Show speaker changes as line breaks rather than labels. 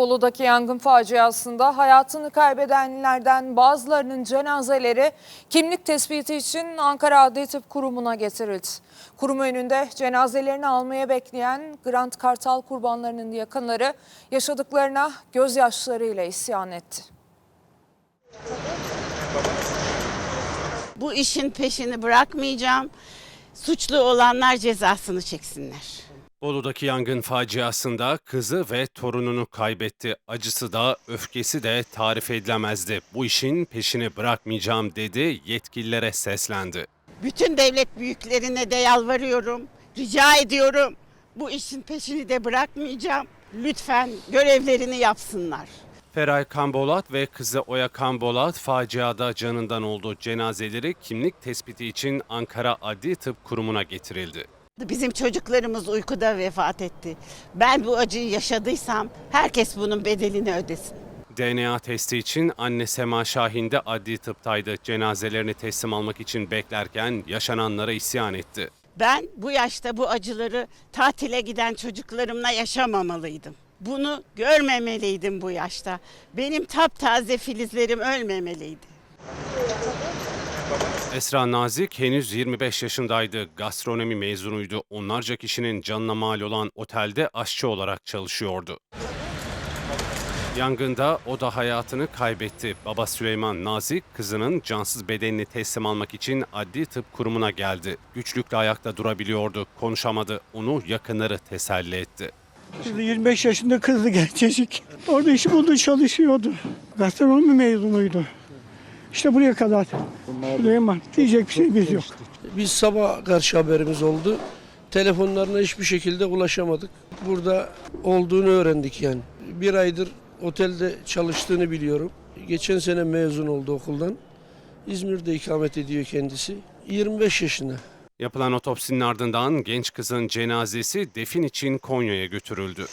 Bolu'daki yangın faciasında hayatını kaybedenlerden bazılarının cenazeleri kimlik tespiti için Ankara Adli Tıp Kurumu'na getirildi. Kurum önünde cenazelerini almaya bekleyen Grant Kartal kurbanlarının yakınları yaşadıklarına gözyaşlarıyla isyan etti.
Bu işin peşini bırakmayacağım. Suçlu olanlar cezasını çeksinler.
Bolu'daki yangın faciasında kızı ve torununu kaybetti. Acısı da öfkesi de tarif edilemezdi. Bu işin peşini bırakmayacağım dedi, yetkililere seslendi.
Bütün devlet büyüklerine de yalvarıyorum. Rica ediyorum. Bu işin peşini de bırakmayacağım. Lütfen görevlerini yapsınlar.
Feray Kambolat ve kızı Oya Kambolat faciada canından oldu. Cenazeleri kimlik tespiti için Ankara Adli Tıp Kurumu'na getirildi.
Bizim çocuklarımız uykuda vefat etti. Ben bu acıyı yaşadıysam herkes bunun bedelini ödesin.
DNA testi için anne Sema Şahin de adli tıptaydı. Cenazelerini teslim almak için beklerken yaşananlara isyan etti.
Ben bu yaşta bu acıları tatile giden çocuklarımla yaşamamalıydım. Bunu görmemeliydim bu yaşta. Benim taptaze filizlerim ölmemeliydi.
Esra Nazik henüz 25 yaşındaydı. Gastronomi mezunuydu. Onlarca kişinin canına mal olan otelde aşçı olarak çalışıyordu. Yangında o da hayatını kaybetti. Baba Süleyman Nazik kızının cansız bedenini teslim almak için adli tıp kurumuna geldi. Güçlükle ayakta durabiliyordu. Konuşamadı. Onu yakınları teselli etti.
Kızı 25 yaşında kızdı gencecik. Orada işi buldu çalışıyordu. Gastronomi mezunuydu. İşte buraya kadar. Süleyman diyecek bir şeyimiz yok.
Biz sabah karşı haberimiz oldu. Telefonlarına hiçbir şekilde ulaşamadık. Burada olduğunu öğrendik yani. Bir aydır otelde çalıştığını biliyorum. Geçen sene mezun oldu okuldan. İzmir'de ikamet ediyor kendisi. 25 yaşında.
Yapılan otopsinin ardından genç kızın cenazesi defin için Konya'ya götürüldü.